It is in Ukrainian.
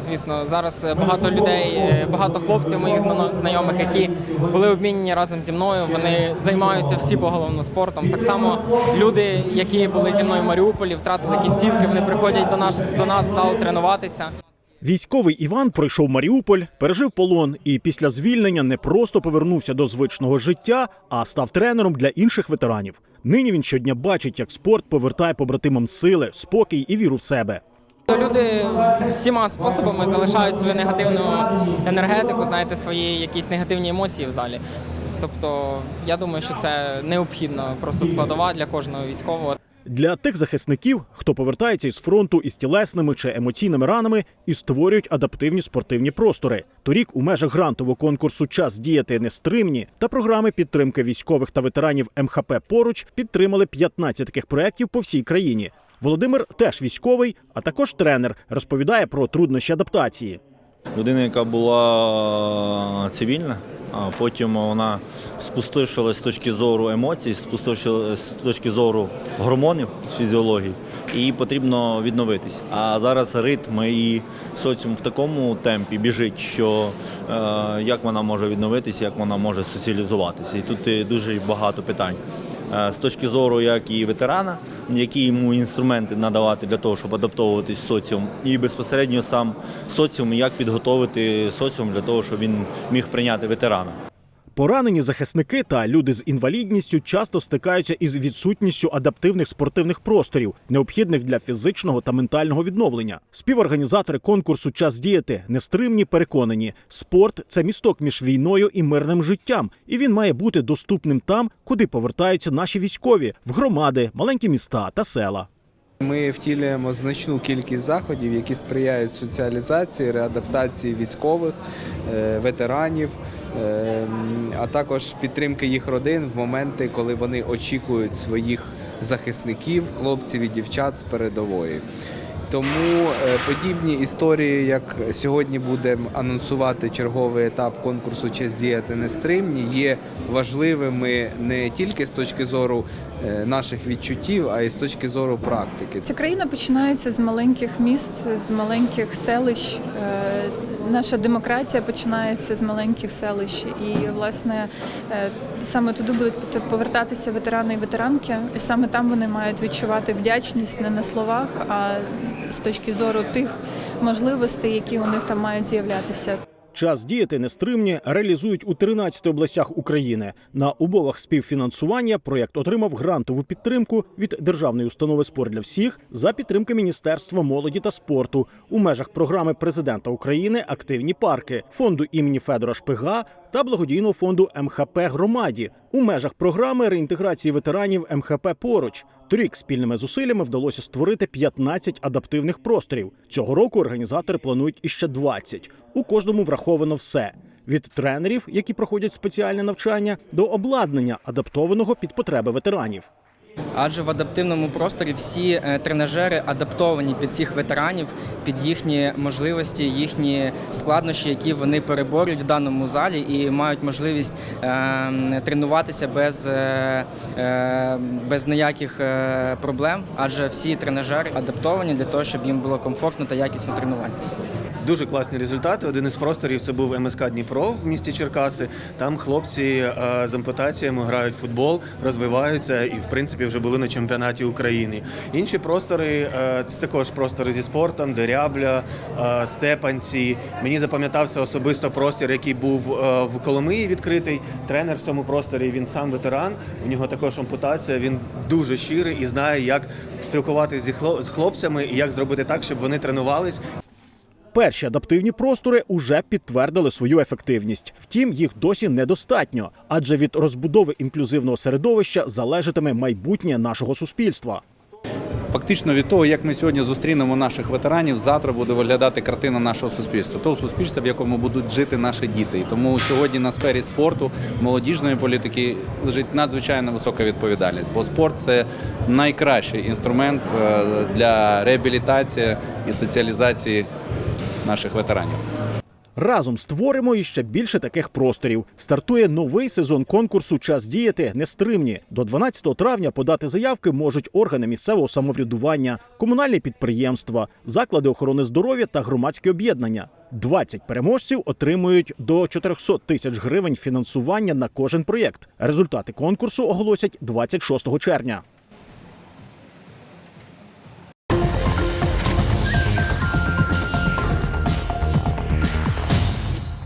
звісно, звісно. Зараз е, багато людей, е, багато хлопців моїх зна- знайомих, які були обмінені разом зі мною. Вони займаються всі поголовно спортом. Так само люди, які були зі мною в Маріуполі, втратили кінцівки. Вони приходять до нас до нас в зал тренуватися. Військовий Іван пройшов Маріуполь, пережив полон і після звільнення не просто повернувся до звичного життя, а став тренером для інших ветеранів. Нині він щодня бачить, як спорт повертає побратимам сили, спокій і віру в себе. Люди всіма способами залишають свою негативну енергетику, знаєте, свої якісь негативні емоції в залі. Тобто, я думаю, що це необхідно, просто складова для кожного військового. Для тих захисників, хто повертається із фронту із тілесними чи емоційними ранами і створюють адаптивні спортивні простори. Торік у межах грантового конкурсу Час діяти нестримні та програми підтримки військових та ветеранів МХП поруч підтримали 15 таких проєктів по всій країні. Володимир теж військовий, а також тренер, розповідає про труднощі адаптації. Людина, яка була цивільна, а потім вона спустошилась з точки зору емоцій, спустошилась з точки зору гормонів фізіології, і їй потрібно відновитись. А зараз ритм і соціум в такому темпі біжить, що е, як вона може відновитися, як вона може соціалізуватися. І тут е, дуже багато питань. Е, З точки зору як і ветерана, які йому інструменти надавати для того, щоб адаптовуватись в соціум, і безпосередньо сам соціум, як підготовити соціум для того, щоб він міг прийняти ветерана. Поранені захисники та люди з інвалідністю часто стикаються із відсутністю адаптивних спортивних просторів, необхідних для фізичного та ментального відновлення. Співорганізатори конкурсу Час діяти нестримні переконані, спорт це місток між війною і мирним життям, і він має бути доступним там, куди повертаються наші військові в громади, маленькі міста та села. Ми втілюємо значну кількість заходів, які сприяють соціалізації, реадаптації військових, е, ветеранів, а також підтримки їх родин в моменти, коли вони очікують своїх захисників, хлопців і дівчат з передової. Тому е, подібні історії, як сьогодні будемо анонсувати черговий етап конкурсу Час діяти нестримні, є важливими не тільки з точки зору е, наших відчуттів, а й з точки зору практики. Ця країна починається з маленьких міст, з маленьких селищ. Наша демократія починається з маленьких селищ, і власне е, саме туди будуть повертатися ветерани і ветеранки, і саме там вони мають відчувати вдячність не на словах, а з точки зору тих можливостей, які у них там мають з'являтися. Час діяти нестримні реалізують у 13 областях України. На умовах співфінансування проєкт отримав грантову підтримку від державної установи спорт для всіх за підтримки Міністерства молоді та спорту у межах програми президента України Активні парки, фонду імені Федора Шпига та благодійного фонду МХП громаді у межах програми реінтеграції ветеранів МХП поруч. Торік спільними зусиллями вдалося створити 15 адаптивних просторів. Цього року організатори планують іще 20. У кожному враховано все від тренерів, які проходять спеціальне навчання, до обладнання, адаптованого під потреби ветеранів. Адже в адаптивному просторі всі е, тренажери адаптовані під цих ветеранів, під їхні можливості, їхні складнощі, які вони переборюють в даному залі і мають можливість е, тренуватися без, е, е, без ніяких проблем, адже всі тренажери адаптовані для того, щоб їм було комфортно та якісно тренуватися. Дуже класні результати. Один із просторів це був МСК Дніпро в місті Черкаси. Там хлопці е, з ампутаціями грають в футбол, розвиваються і, в принципі, вже були на чемпіонаті України. Інші простори е, це також простори зі спортом, Дерябля, е, Степанці. Мені запам'ятався особисто простір, який був в Коломиї відкритий. Тренер в цьому просторі він сам ветеран. У нього також ампутація. Він дуже щирий і знає, як спілкуватися з хлопцями і як зробити так, щоб вони тренувались Перші адаптивні простори уже підтвердили свою ефективність. Втім, їх досі недостатньо, адже від розбудови інклюзивного середовища залежатиме майбутнє нашого суспільства. Фактично від того, як ми сьогодні зустрінемо наших ветеранів, завтра буде виглядати картина нашого суспільства, того суспільства, в якому будуть жити наші діти. І тому сьогодні на сфері спорту, молодіжної політики лежить надзвичайно висока відповідальність, бо спорт це найкращий інструмент е, для реабілітації і соціалізації наших ветеранів. Разом створимо іще більше таких просторів. Стартує новий сезон конкурсу Час діяти нестримні. До 12 травня подати заявки можуть органи місцевого самоврядування, комунальні підприємства, заклади охорони здоров'я та громадські об'єднання. 20 переможців отримують до 400 тисяч гривень фінансування на кожен проєкт. Результати конкурсу оголосять 26 червня.